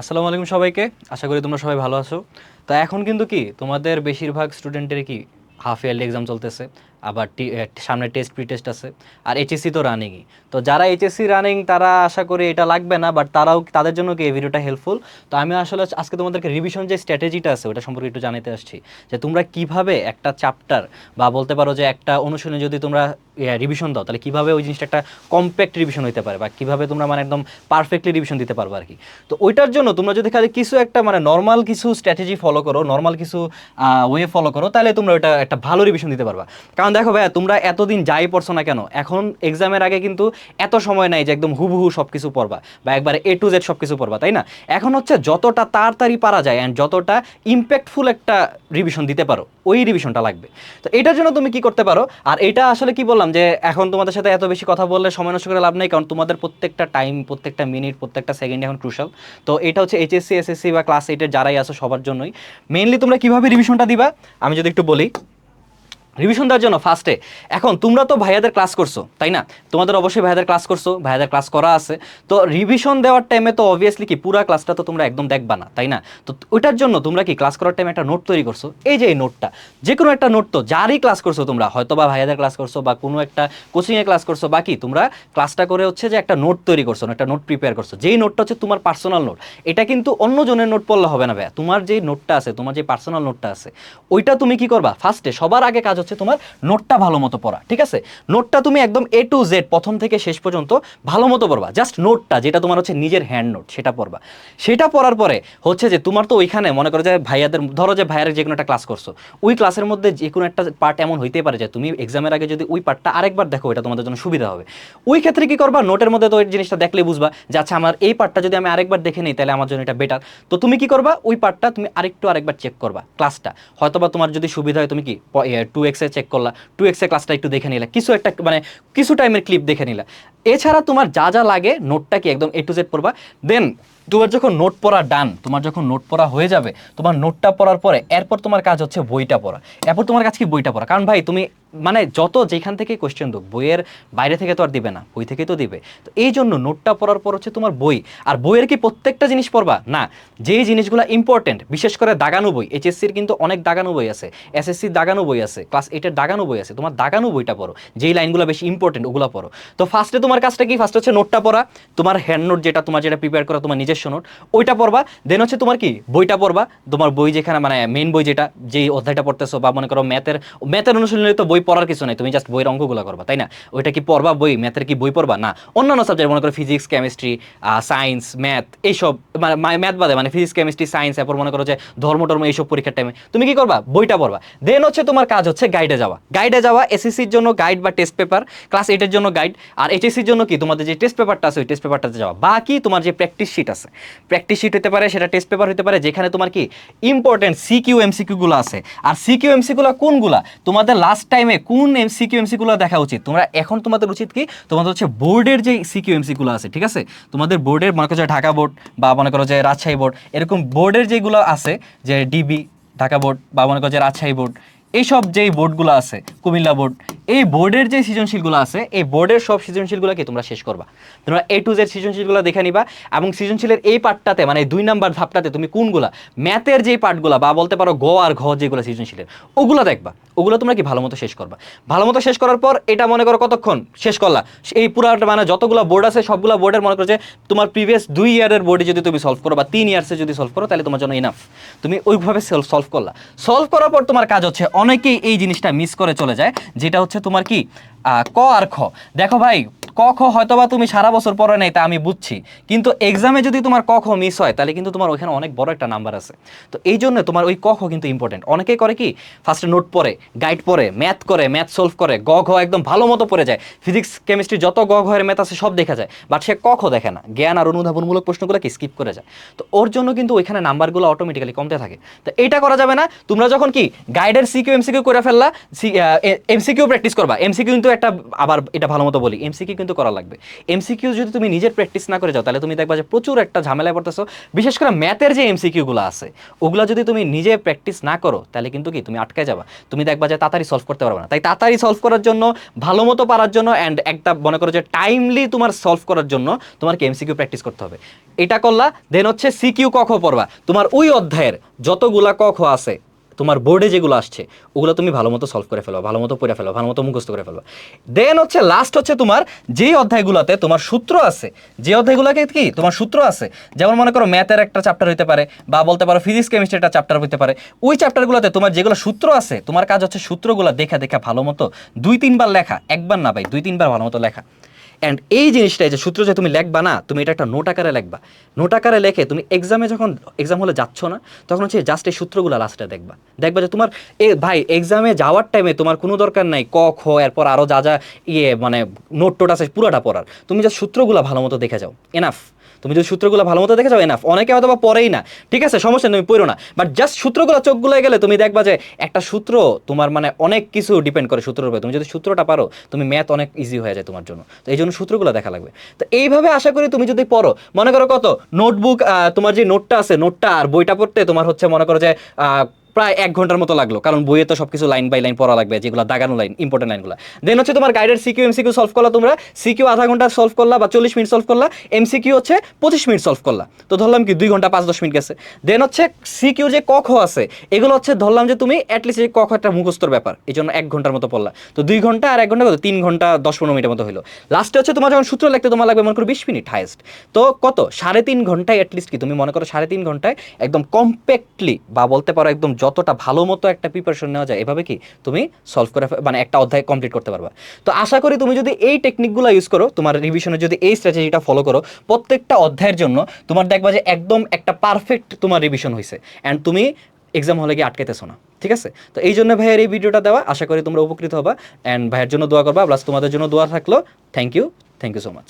আসসালামু আলাইকুম সবাইকে। আশা করি তোমরা সবাই ভালো আছো। তা এখন কিন্তু কি তোমাদের বেশিরভাগ স্টুডেন্টের কি হাফ ইয়ারলি এক্সাম চলতেছে। আবার সামনে টেস্ট প্রি টেস্ট আছে। আর এইচএসসি তো রানিংই তো যারা এইচএসসি রানিং তারা আশা করি এটা লাগবে না বাট তারাও তাদের জন্য কি এই ভিডিওটা হেল্পফুল তো আমি আসলে আজকে তোমাদেরকে রিভিশন যে স্ট্র্যাটেজিটা আছে, ওটা সম্পর্কে একটু জানাতে আসছি। যে তোমরা কীভাবে একটা চ্যাপ্টার বা বলতে পারো যে একটা অনুশীলনে যদি তোমরা রিভিশন দাও, তাহলে কীভাবে ওই জিনিসটা একটা কম্প্যাক্ট রিভিশন হতে পারে, বা কীভাবে তোমরা মানে একদম পারফেক্টলি রিভিশন দিতে পারবে আর কি তো ওইটার জন্য তোমরা যদি খালি কিছু একটা মানে নর্মাল কিছু স্ট্র্যাটেজি ফলো করো নর্মাল কিছু ওয়ে ফলো করো, তাহলে তোমরা ওটা একটা ভালো রিভিশন দিতে পারবা। কারণ দেখো ভাইয়া, তোমরা এতদিন যাই পড়ছো না কেন? এখন এক্সামের আগে কিন্তু এত সময় নাই যে একদম হুবহু সব কিছু পড়বা বা একবারে এ টু জেড সব কিছু পড়বা, তাই না? এখন হচ্ছে যতটা তাড়াতাড়ি পারা যায় অ্যান্ড যতটা ইম্প্যাক্টফুল একটা রিভিশন দিতে পারো, ওই রিভিশনটা লাগবে। তো এটার জন্য তুমি কি করতে পারো? আর এটা আসলে কি বললাম যে, এখন তোমাদের সাথে এত বেশি কথা বললে সময় নষ্ট করে লাভ নেই, কারণ তোমাদের প্রত্যেকটা টাইম প্রত্যেকটা মিনিট প্রত্যেকটা সেকেন্ড এখন ক্রুশাল তো এটা হচ্ছে এইচএসসি এসএসসি বা ক্লাস এইটের যারাই আসো সবার জন্যই। মেইনলি তোমরা কীভাবে রিভিশনটা দিবা? আমি যদি একটু বলি। রিভিশন দেওয়ার জন্য ফার্স্টে এখন তোমরা তো ভাইয়াদের ক্লাস করছ, তাই না? তোমাদের অবশ্যই ভাইয়াদের ক্লাস করছ, ভাইয়াদের ক্লাস করা আছে। তো রিভিশন দেওয়ার টাইমে তো অবভিয়াসলি কি পুরো ক্লাসটা তো তোমরা একদম দেখবা না, তাই না? তো ওইটার জন্য তোমরা কি ক্লাস করার টাইমে একটা নোট তৈরি করছ? এই যে এই নোটটা যে কোনো একটা নোট তো যারই ক্লাস করছ তোমরা হয়তো বা ভাইয়াদের ক্লাস করছ বা কোনো একটা কোচিংয়ে ক্লাস করছ, বাকি তোমরা ক্লাসটা করে হচ্ছে যে একটা নোট তৈরি করছ, একটা নোট প্রিপেয়ার করছ। যেই নোটটা হচ্ছে তোমার পার্সোনাল নোট এটা কিন্তু অন্য জনের নোট পড়লে হবে না ভাইয়া। তোমার যেই নোটটা আছে, তোমার যে পার্সোনাল নোটটা আছে, ওইটা তুমি কি করবা? ফার্স্টে সবার আগে কাজ হচ্ছে তোমার নোটটা ভালো মতো পড়া, ঠিক আছে? নোটটা তুমি একদম এ টু জেড প্রথম থেকে শেষ পর্যন্ত ভালো মতো পড়বা। জাস্ট নোটটা যেটা তোমার হচ্ছে নিজের হ্যান্ড নোট সেটা পড়বা। সেটা পড়ার পরে হচ্ছে যে তোমার তো ওইখানে মনে করো যে ভাইয়াদের, ধরো যে ভাইয়ার যে কোনো একটা ক্লাস করছ, ওই ক্লাসের মধ্যে যে কোনো একটা পার্ট এমন হইতেই পারে যে তুমি এক্সামের আগে যদি ওই পার্টটা আরেকবার দেখো, এটা তোমাদের জন্য সুবিধা হবে। ওই ক্ষেত্রে কি করবা? নোটের মধ্যে তো ওই জিনিসটা দেখলে বুঝবা যে আচ্ছা আমার এই পার্টটা যদি আমি আরেকবার দেখে নিই, তাহলে আমার জন্য এটা বেটার তো তুমি কি করবা? ওই পার্টটা তুমি আরেকটু আরেকবার চেক করবা ক্লাসটা হয়তোবা তোমার যদি সুবিধা হয়, তুমি কি টু এক্সে চেক করলা টু এক্স এক্সে ক্লাসটা একটু দেখে নিলা। কিছু একটা মানে কিছু টাইমের ক্লিপ দেখে নিলা। এছাড়া তোমার যা যা লাগে নোটটা কি একদম এ টু জেড পড়বা? দেন তোমার যখন নোট পড়া ডান, তোমার যখন নোট পড়া হয়ে যাবে, তোমার নোটটা পড়ার পরে এরপর তোমার কাজ হচ্ছে বইটা পড়া। এরপর তোমার কাছে কি? বইটা পড়া। কারণ ভাই, তুমি মানে যত যেখান থেকে কোয়েশ্চেন দো বইয়ের বাইরে থেকে তো আর দিবে না, বই থেকে তো দিবে। তো এই জন্য নোটটা পড়ার পর হচ্ছে তোমার বই। আর বইয়ের কি প্রত্যেকটা জিনিস পড়বা? না। যেই জিনিসগুলো ইম্পর্টেন্ট বিশেষ করে দাগানো বই এইচএসসির কিন্তু অনেক দাগানো বই আছে। এসএসসির দাগানো বই আছে ক্লাস এইটের দাগানো বই আছে, তোমার দাগানো বইটা পড়ো। যেই লাইনগুলো বেশি ইম্পর্টেন্ট ওগুলো পড়ো। তো ফার্স্টে তোমার কাজটা কি? ফার্স্ট হচ্ছে নোটটা পড়া। তোমার হ্যান্ড নোট যেটা, তোমার যেটা প্রিপেয়ার করা, তোমার নিজস্ব নোট, ওইটা পড়বা। দেন হচ্ছে তোমার কি? বইটা পড়বা। তোমার বই যেখানে মানে মেন বই যেটা, যেই অধ্যায়টা পড়তেছো বা মনে করো ম্যাথের ম্যাথের অনুশীলনে তো বই পড়ার কিছু নেই, তুমি জাস্ট বইয়ের অঙ্কগুলো করবা, তাই না? ওইটা কি পড়বা বই? ম্যাথের কি বই পড়বা? না। অন্যান্য সাবজেক্ট মনে করো ফিজিক্স কেমিস্ট্রি সায়েন্স ম্যাথ এইসব মানে ম্যাথ বাদে মানে ফিজিক্স কেমিস্ট্রি সায়েন্স এরপর মনে করো যে ধর্ম, টর্ম এইসব পরীক্ষার টাইমে তুমি কি করবা? বইটা পড়বা। দেন হচ্ছে তোমার কাজ হচ্ছে গাইডে যাওয়া। গাইডে যাওয়া এসএসসির জন্য গাইড বা টেস্ট পেপার ক্লাস এইটের জন্য গাইড আর এইচএসসির জন্য কি? তোমাদের যে টেস্ট পেপারটা আছে, ওই টেস্ট পেপারটাতে যাওয়া। বাকি তোমার যে প্র্যাকটিস শিট আছে প্র্যাকটিস শিট হতে পারে, সেটা টেস্ট পেপার হতে পারে, যেখানে তোমার কি ইম্পর্টেন্ট সিকিউ এমসিকিউগুলো আছে। আর সিকিউ এমসিগুলো কোনগুলা? তোমাদের লাস্ট টাইমে কোন সিকিউ এমসিগুলো দেখা উচিত? তোমরা এখন তোমাদের উচিত কি? তোমাদের হচ্ছে বোর্ডের যে সিকিউ এমসিগুলো আছে, ঠিক আছে? তোমাদের বোর্ডের মনে করো যে ঢাকা বোর্ড বা মনে করো যে রাজশাহী বোর্ড এরকম বোর্ডের যেগুলো আছে, যে ডিবি ঢাকা বোর্ড বা মনে করো যে রাজশাহী বোর্ড এইসব যেই বোর্ডগুলো আছে, কুমিল্লা বোর্ড, এই বোর্ডের যে সৃজনশীলগুলো আছে, এই বোর্ডের সব সৃজনশীলগুলোকে তোমরা শেষ করবা। তোমরা এ টু জেড সৃজনশীলগুলো দেখে নিবা এবং সৃজনশীলের এই পার্টটাতে মানে দুই নাম্বার ধাপটাতে তুমি কোনগুলা, ম্যাথের যেই পার্টগুলো বা বলতে পারো গ আর ঘ যেগুলো সৃজনশীলের, ওগুলো দেখবা। ওগুলো তোমরা কি ভালো মতো শেষ করবা? ভালো মতো শেষ করার পর এটা মনে করো কতক্ষণ? শেষ করলা। এই পুরো মানে যতগুলো বোর্ড আছে, সবগুলো বোর্ডের মনে করো যে তোমার প্রিভিয়াস দুই ইয়ারের বোর্ডে যদি তুমি সলভ করো বা তিন ইয়ার্সে যদি সলভ করো, তাহলে তোমার জন্য ইনাফ তুমি ওইভাবে সলভ করলা। সলভ করার পর তোমার কাজ হচ্ছে অনেকেই এই জিনিসটা মিস করে চলে যায় যেটা হচ্ছে তোমার কি ক আর খ। দেখো ভাই, ক, খ হয়তোবা তুমি সারা বছর পরে নাই, তা আমি বুঝছি। কিন্তু এক্সামে যদি তোমার ক, খ মিস হয়, তাহলে কিন্তু তোমার ওখানে অনেক বড় একটা নাম্বার আছে। তো এই জন্য তোমার ওই ক, খ কিন্তু ইম্পর্টেন্ট অনেকেই করে কি ফার্স্টে নোট পড়ে গাইড পড়ে ম্যাথ করে ম্যাথ সলভ করে, গ, ঘ একদম ভালো মতো পড়ে যায়। ফিজিক্স কেমিস্ট্রি যত গ, ঘ এর ম্যাথ আছে সব দেখা যায়। বাট সে ক, খ দেখে না। জ্ঞান আর অনুধাবনমূলক প্রশ্নগুলো কি স্কিপ করে যায়। তো ওর জন্য কিন্তু ওইখানে নাম্বারগুলো অটোমেটিক্যালি কমতে থাকে। তো এটা করা যাবে না, তোমরা যখন কি গাইডের সিকিউ এমসিকিউ করে ফেললা এমসিকিউ প্র্যাকটিস করবা। এমসিকিউ কিন্তু একটা আবার এটা ভালো মতো বলি এমসিকিউ কিন্তু করা লাগবে। এমসিকিউ যদি তুমি নিজের প্র্যাকটিস না করে যাও, তাহলে তুমি দেখবা যে প্রচুর একটা ঝামেলায় পড়তেছো। বিশেষ করে ম্যাথের যে এমসি এমসিকিউগুলো আছে, ওগুলো যদি তুমি নিজে প্র্যাকটিস না করো, তাহলে কিন্তু কি, তুমি আটকে যাবা। তুমি দেখবা যে তাড়াতাড়ি সলভ করতে পারবে না। তাই তাড়াতাড়ি সলভ করার জন্য, ভালো মতো পারার জন্য অ্যান্ড একটা মনে করো যে টাইমলি তোমার সলভ করার জন্য তোমার কি এমসিকিউ প্র্যাকটিস করতে হবে। এটা করলা দেন হচ্ছে সিকিউ ক খ পড়বা। তোমার ওই অধ্যায়ের যতগুলা ক খ আছে তোমার বোর্ডে যেগুলো আসছে, ওগুলো তুমি ভালো মতো সলভ করে ফেলো, ভালো মতো পড়ে ফেলো, ভালো মতো মুখস্থ করে ফেলো। দেন হচ্ছে লাস্ট হচ্ছে তোমার যেই অধ্যায়গুলোতে তোমার সূত্র আছে, যে অধ্যায়গুলোকে কি? তোমার সূত্র আছে। যেমন মনে করো ম্যাথের একটা চ্যাপ্টার হতে পারে, বা বলতে পারো ফিজিক্স কেমিস্ট্রি একটা চ্যাপ্টার হতে পারে, ওই চ্যাপ্টারগুলোতে তোমার যেগুলো সূত্র আছে, তোমার কাজ হচ্ছে সূত্রগুলো দেখা দেখা ভালো মতো দুই, তিনবার লেখা, একবার না ভাই, দুই, তিনবার ভালো মতো লেখা। অ্যান্ড এই জিনিসটাই যে সূত্র যে তুমি লেখবা না, তুমি এটা একটা নোট আকারে লেখবা। নোট আকারে লেখে তুমি এক্সামে যখন এক্সাম হলে যাচ্ছ না, তখন হচ্ছে জাস্ট এই সূত্রগুলো লাস্টে দেখবা। দেখবা যে তোমার, এ ভাই এক্সামে যাওয়ার টাইমে তোমার কোনো দরকার নাই, ক, খ, এরপর আরও যা যা ইয়ে মানে নোট টোট আছে, পুরোটা পড়ার। তুমি যা সূত্রগুলো ভালো মতো দেখে যাও। এনাফ তুমি যদি সূত্রগুলো ভালো মতো দেখে যাও এনাফ অনেকে হয়তো বা পড়েই না। ঠিক আছে, সমস্যা তুমি পড়ো না। বাট জাস্ট সূত্রগুলো চোখগুলো গেলে তুমি দেখবা যে একটা সূত্র তোমার মানে অনেক কিছু ডিপেন্ড করে সূত্রের উপরে। তুমি যদি সূত্রটা পারো, তুমি ম্যাথ অনেক ইজি হয়ে যায় তোমার জন্য। তো এই জন্য সূত্রগুলো দেখা লাগবে। তো এইভাবে আশা করি তুমি যদি পড়ো, মনে করো কত? নোটবুক তোমার যে নোটটা আছে নোটটা আর বইটা পড়তে তোমার হচ্ছে মনে করো যে প্রায় এক ঘণ্টার মতো লাগল। কারণ বইয়ে তো সব কিছু লাইন বাই লাইন পড়া লাগবে, যেগুলো দাগানো লাইন ইম্পর্টেন্ট লাইনগুলো দেন হচ্ছে তোমার গাইডের সিকিউ এমসিকিউ সলভ করলা তোমরা। সিকিউ আধা ঘণ্টা সলভ করলা বা চল্লিশ মিনিট সলভ করলা এমসিকিউ হচ্ছে পঁচিশ মিনিট সলভ করলা। তো ধরলাম কি দুই ঘণ্টা পাঁচ দশ মিনিট গেছে। দেন হচ্ছে সিকিউ যে কখ আছে, এগুলো হচ্ছে ধরলাম যে তুমি অ্যাটলিস্ট এই কখ একটা মুখস্থর ব্যাপার। এই জন্য এক ঘণ্টার মতো পড়লা। তো দুই ঘণ্টা আর এক ঘণ্টা কত? তিন ঘণ্টা, দশ পনেরো মিনিটের মতো হলো লাস্টে হচ্ছে তোমার যখন সূত্র লিখতে তোমার লাগবে, মনে করো বিশ মিনিট হাইস্ট তো কত? সাড়ে তিন ঘন্টায় অ্যাটলিস্ট কি? তুমি মনে করো সাড়ে তিন ঘন্টায় একদম কম্প্যাক্টলি বা বলতে পারো একদম যতটা ভালো মতো একটা প্রিপারেশন নেওয়া যায়, এভাবে কি তুমি সলভ করে মানে একটা অধ্যায় কমপ্লিট করতে পারবা। তো আশা করি তুমি যদি এই টেকনিকগুলো ইউজ করো, তোমার রিভিশনে যদি এই স্ট্র্যাটেজিটা ফলো করো, প্রত্যেকটা অধ্যায়ের জন্য তোমার দেখবা যে একদম একটা পারফেক্ট তোমার রিভিশন হয়েছে অ্যান্ড তুমি এক্সাম হলে গিয়ে আটকেতেছো না, ঠিক আছে? তো এই জন্য ভাইয়ের এই ভিডিওটা দেওয়া, আশা করি তোমরা উপকৃত হবা। অ্যান্ড ভাইয়ের জন্য দোয়া করবা প্লাস তোমাদের জন্য দোয়া থাকল। Thank you thank you so much